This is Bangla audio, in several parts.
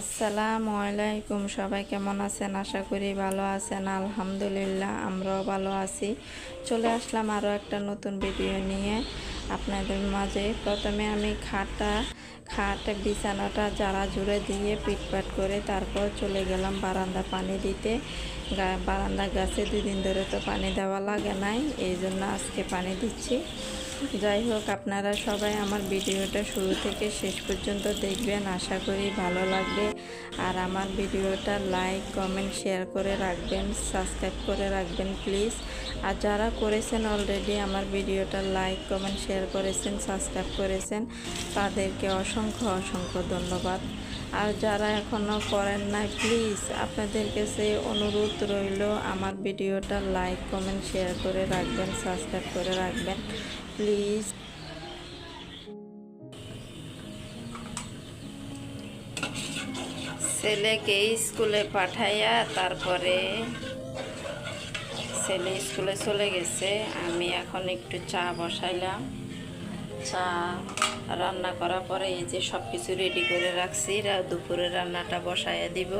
আসসালামু আলাইকুম, সবাই কেমন আছেন? আশা করি ভালো আছেন, আলহামদুলিল্লাহ, আমরাও ভালো আছি। চলে আসলাম আরও একটা নতুন ভিডিও নিয়ে আপনাদের মাঝে। প্রথমে আমি খাটা, খাট, বিছানাটা যারা জুড়ে দিয়ে পিটপাট করে তারপর চলে গেলাম বারান্দা পানি দিতে। বারান্দা গাছে দুদিন ধরে তো পানি দেওয়া লাগে নাই, এই জন্য আজকে পানি দিচ্ছি। যাই হোক, আপনারা সবাই আমার ভিডিওটা শুরু থেকে শেষ পর্যন্ত দেখবেন। আশা করি ভালো লাগবে। আর আমার ভিডিওটা লাইক, কমেন্ট, শেয়ার করে রাখবেন, সাবস্ক্রাইব করে রাখবেন প্লিজ। আর যারা করেছেন অলরেডি আমার ভিডিওটা লাইক, কমেন্ট, শেয়ার করেছেন, সাবস্ক্রাইব করেছেন, তাদেরকে অসংখ্য অসংখ্য ধন্যবাদ। আর যারা এখনও করেন নাই, প্লিজ আপনাদের কাছে অনুরোধ রইল, আমার ভিডিওটা লাইক, কমেন্ট, শেয়ার করে রাখবেন, সাবস্ক্রাইব করে রাখবেন। প্লিজ ছেলেকে স্কুলে পাঠাইয়া তারপরে ছেলে স্কুলে চলে গেছে। আমি এখন একটু চা বসাইলাম। চা রান্না করার পরে এই যে সব কিছু রেডি করে রাখছি। দুপুরে রান্নাটা বসাইয়া দিব।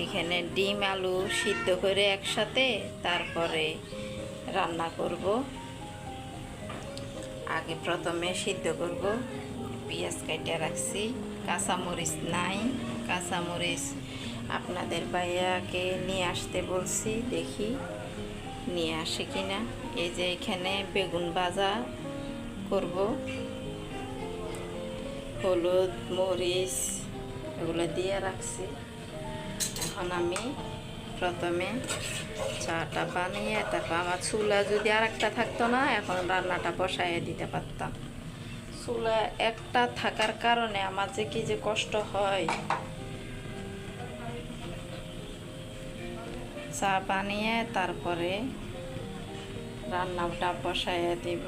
এখানে ডিম, আলু সিদ্ধ করে একসাথে তারপরে রান্না করব। আগে প্রথমে সিদ্ধ করব। পেঁয়াজ কাটিয়ে রাখছি। কাঁচামরিচ নাই। কাঁচামরিচ আপনাদের ভাইয়াকে নিয়ে আসতে বলছি, দেখি নিয়ে আসে কি না এই যে এখানে বেগুন ভাজা করব। হলুদ, মরিচ, এগুলো দিয়ে রাখছি। এখন আমি প্রথমে চাটা বানিয়ে, তারপর আমার চুলা যদি আর একটা থাকতো না, এখন রান্নাটা বসাইয়ে দিতে পারতাম। চুলা একটা থাকার কারণে আমার যে কি যে কষ্ট হয়। চা বানিয়ে তারপরে রান্নাটা বসাইয়ে দিব।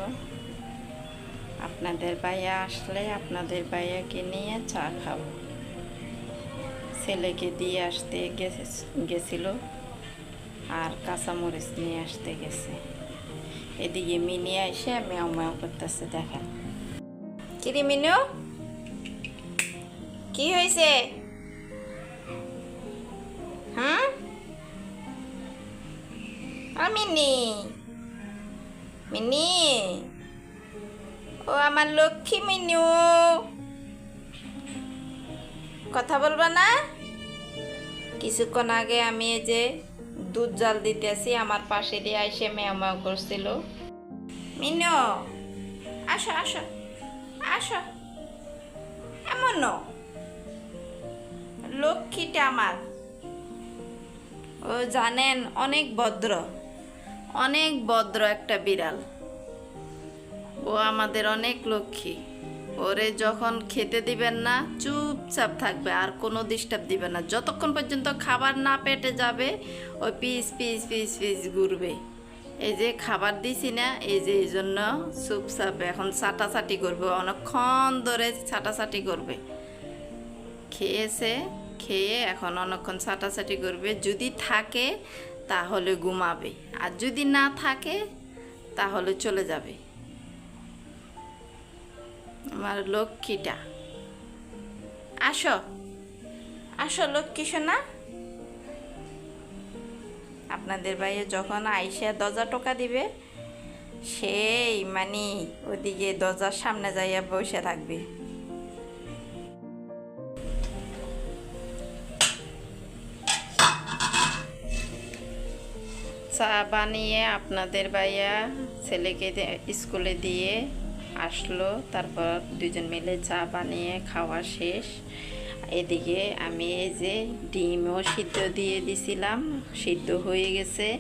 আপনাদের বাইয়া আসলে আপনাদের বাইয়াকে নিয়ে চা খাব। ছেলেকে দিয়ে আসতে গেছে- গেছিল আর কাঁচামরিচ নিয়ে আসতে গেছে। এদিকে মিনি এসে মেও মেও করতেছে, দেখেন। কিরি মিনু? কি হয়েছে? হ্যাঁ? মিনি। মিনি? ও আমার লক্ষ্মী মিনু। কথা বলবা না? কিছুক্ষণ আগে আমি এই যে দুধ জাল দিতেছি, আমার পাশে দিয়ে আইসে মেও মেও করছিল। মিনু, আসো আসো আসো। এমন। লক্ষ্মীটা আমার। ও জানেন, অনেক ভদ্র অনেক ভদ্র একটা বিড়াল। ও আমাদের অনেক লক্ষ্মী। ওরে যখন খেতে দিবেন না, চুপচাপ থাকবে, আর কোনো ডিস্টার্ব দিবে না। যতক্ষণ পর্যন্ত খাবার না পেটে যাবে, ওই পিস পিস পিস পিস ঘুরবে। এই যে খাবার দিছি না, এই যে এই জন্য চুপচাপ এখন চাটাচাটি করবে, অনেকক্ষণ ধরে চাটাচাটি করবে। খেয়েছে, খেয়ে এখন অনেকক্ষণ চাটাচাটি করবে। যদি থাকে, তাহলে ঘুমাবে। আর যদি না থাকে, তাহলে চলে যাবে। আমার লক্ষ্মীটা। আসো। আসো লক্ষ্মী সোনা। আপনাদের ভাইয়ে যখন আইসা দরজা টোকা দিবে, সেই মানে ওদিকে দরজার সামনে যাইয়া বসে থাকবে। চা বানিয়ে আপনাদের ভাইয়া ছেলেকে স্কুলে দিয়ে আসলো, তারপর দুজন মিলে চা বানিয়ে খাওয়া শেষ। এদিকে আমি এই যে ডিমও সিদ্ধ দিয়ে দিছিলাম, সিদ্ধ হয়ে গেছে।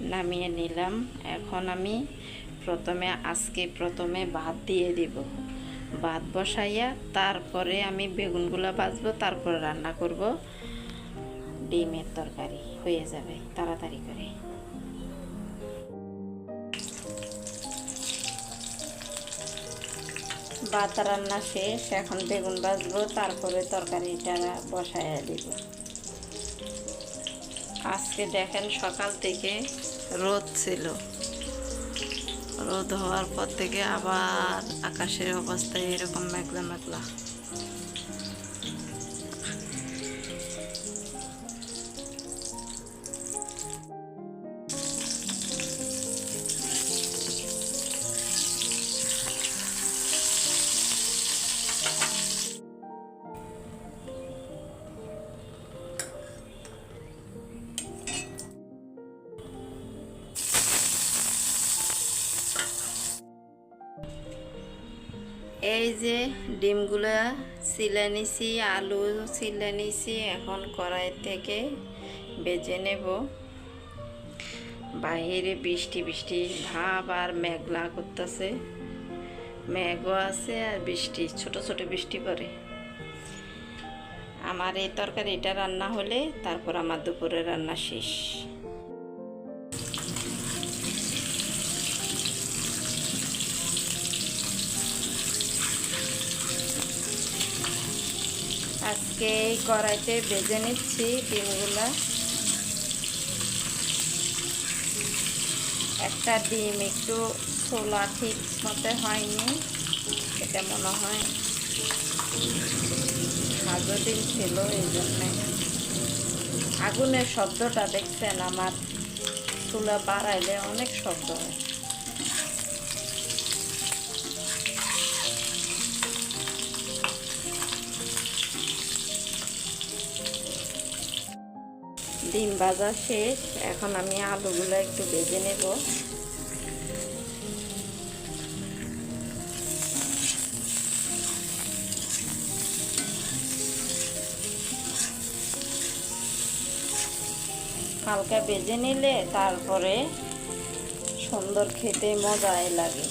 নামিয়ে নিলাম। এখন আমি প্রথমে, আজকে প্রথমে ভাত দিয়ে দিব। ভাত বসাইয়া তারপরে আমি বেগুনগুলা ভাজবো, তারপর রান্না করব। ডিমের তরকারি হয়ে যাবে, তাড়াতাড়ি করে। ভাত রান্না শেষ, এখন বেগুন ভাজবো, তারপরে তরকারিটা বসাইয়া দিব। আজকে দেখেন সকাল থেকে রোদ ছিল। রোদ হওয়ার পর থেকে আবার আকাশের অবস্থা এরকম মেঘলা মেঘলা। এই যে ডিমগুলো সিলে নিছি, আলু সিলে নিছি, এখন কড়াই থেকে বেজে নেব। বাহিরে বৃষ্টি বৃষ্টি, ভাব আর মেঘলা করতেছে। মেঘও আছে আর বৃষ্টি, ছোট ছোট বৃষ্টি পড়ে। আমার এই তরকারিটা রান্না হলে তারপর আমার দুপুরে রান্না শেষ। আজকে এই কড়াইতে বেজে নিচ্ছি ডিমগুলা। একটা ডিম একটু ছোলা ঠিক মতো হয়নি, এটা মনে হয় ভাজো ডিম ছিল এই জন্যে। আগুনের শব্দটা দেখছেন আমার চুলা বাড়াইলে অনেক শব্দ হয়। ডিম ভাজা শেষ। এখন আমি আলুগুলো একটু ভেজে নেব। হালকা ভেজে নিলে তারপরে সুন্দর খেতে মজাই লাগে।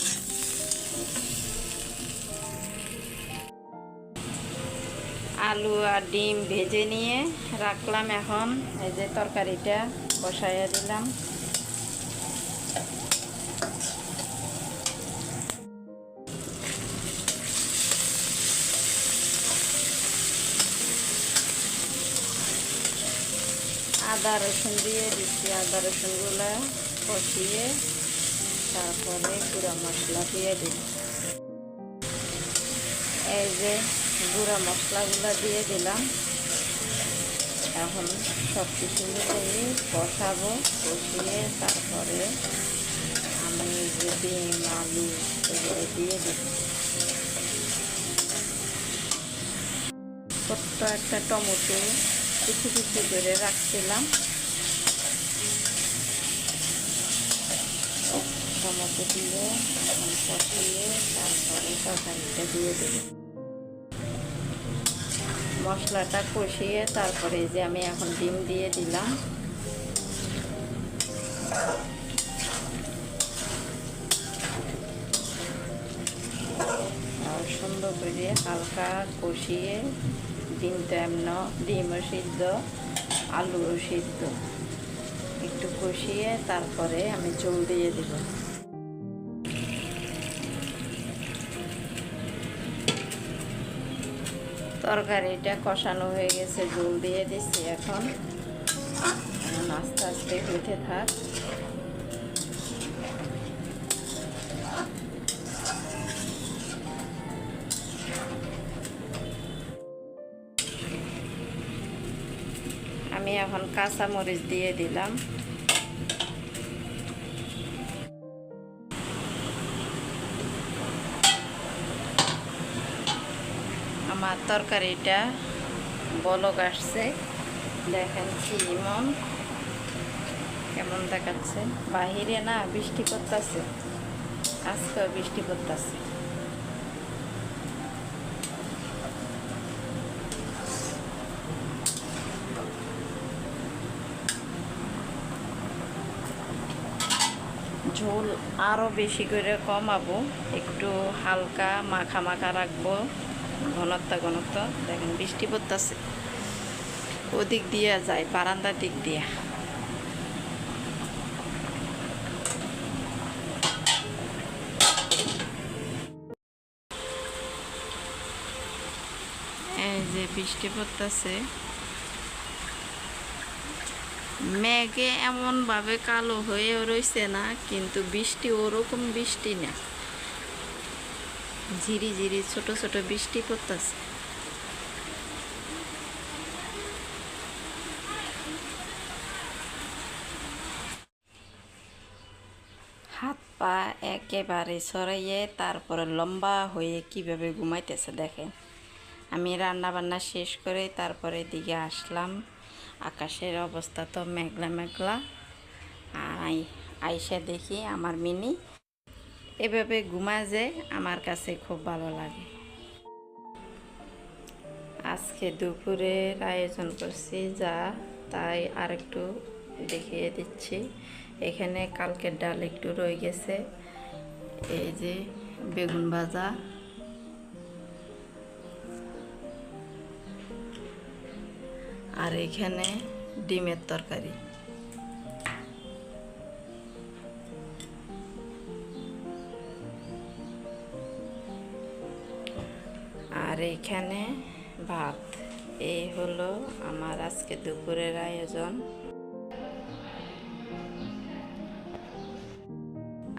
আলু আর ডিম ভেজে নিয়ে রাখলাম এখন। এই যে তরকারিটা বসাইয়া দিলাম। আদা রসুন দিয়ে দিচ্ছি, আদা রসুনগুলো কষিয়ে তারপরে গুঁড়া মশলা দিয়ে দিচ্ছি। এই যে গুঁড়া মশলাগুলো দিয়ে দিলাম। এখন সব কিছু মিলিয়ে কষাবো, কষিয়ে তারপরে আমি যে ডিম, আলু এগুলো দিয়ে দিচ্ছি ছোট্ট একটা টমেটো কিছু কিছু করে রাখছিলাম। টমেটো দিয়ে কষিয়ে তারপরে তরকারিটা দিয়ে দেবো মশলাটা কষিয়ে তারপরে যে আমি এখন ডিম দিয়ে দিলাম। আর সুন্দর করে হালকা কষিয়ে ডিমটা এমন ডিমও সিদ্ধ, আলুও সিদ্ধ। একটু কষিয়ে তারপরে আমি জল দিয়ে দেবো তরকারিটা কষানো হয়ে গেছে জল দিয়ে দিচ্ছি এখন। আস্তে আস্তে হইতে থাক। আমি এখন কাঁচা মরিচ দিয়ে দিলাম। তরকারিটা বলক আসছে। দেখেন চিমন কেমন দেখাচ্ছে। বাহিরে না বৃষ্টি পড়তেছে। আজকেও বৃষ্টি পড়তেছে। ঝোল আরও বেশি করে কমাবো। একটু হালকা মাখা মাখা রাখব। ঘনত্ব ঘনত্ব। দেখেন, বৃষ্টি পড়তেছে। ওদিক দিয়ে যায়, বারান্দার দিক দিয়ে। এই যে বৃষ্টি পড়তেছে। মেঘে এমনভাবে কালো হয়ে রয়েছে না, কিন্তু বৃষ্টি ওরকম বৃষ্টি না। ঝিরি ঝিরি, ছোট ছোট বৃষ্টি পড়তেছে। হাত পা একেবারে সরাইয়ে তারপরে লম্বা হয়ে কীভাবে ঘুমাইতেছে দেখেন। আমি রান্না বান্না শেষ করে তারপরে দিকে আসলাম। আকাশের অবস্থা তো মেঘলা মেঘলা। আর আই- আইসা দেখি আমার মিনি এভাবে ঘুমা যে আমার কাছে খুব ভালো লাগে। আজকে দুপুরের আয়োজন করছি যা তাই আরেকটু দেখিয়ে দিচ্ছি। এখানে কালকের ডাল একটু রয়ে গেছে। এই যে বেগুন ভাজা। আর এখানে ডিমের তরকারি। এখানে ভাত। এই হলো আমার আজকে দুপুরের আয়োজন।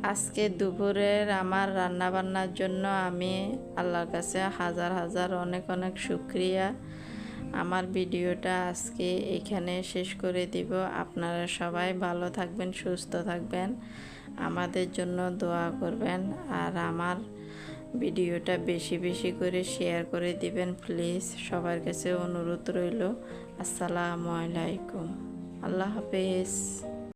আজকে দুপুরের আমার রান্না বান্নার জন্য আমি আল্লাহর কাছে হাজার হাজার অনেক অনেক শুক্রিয়া। আমার ভিডিওটা আজকে এখানে শেষ করে দিব। আপনারা সবাই ভালো থাকবেন, সুস্থ থাকবেন। আমাদের জন্য দোয়া করবেন। আর আমার ভিডিওটা বেশি বেশি করে শেয়ার করে দিবেন প্লিজ সবার কাছে অনুরোধ রইল। আসসালামু আলাইকুম। আল্লাহ হাফেজ।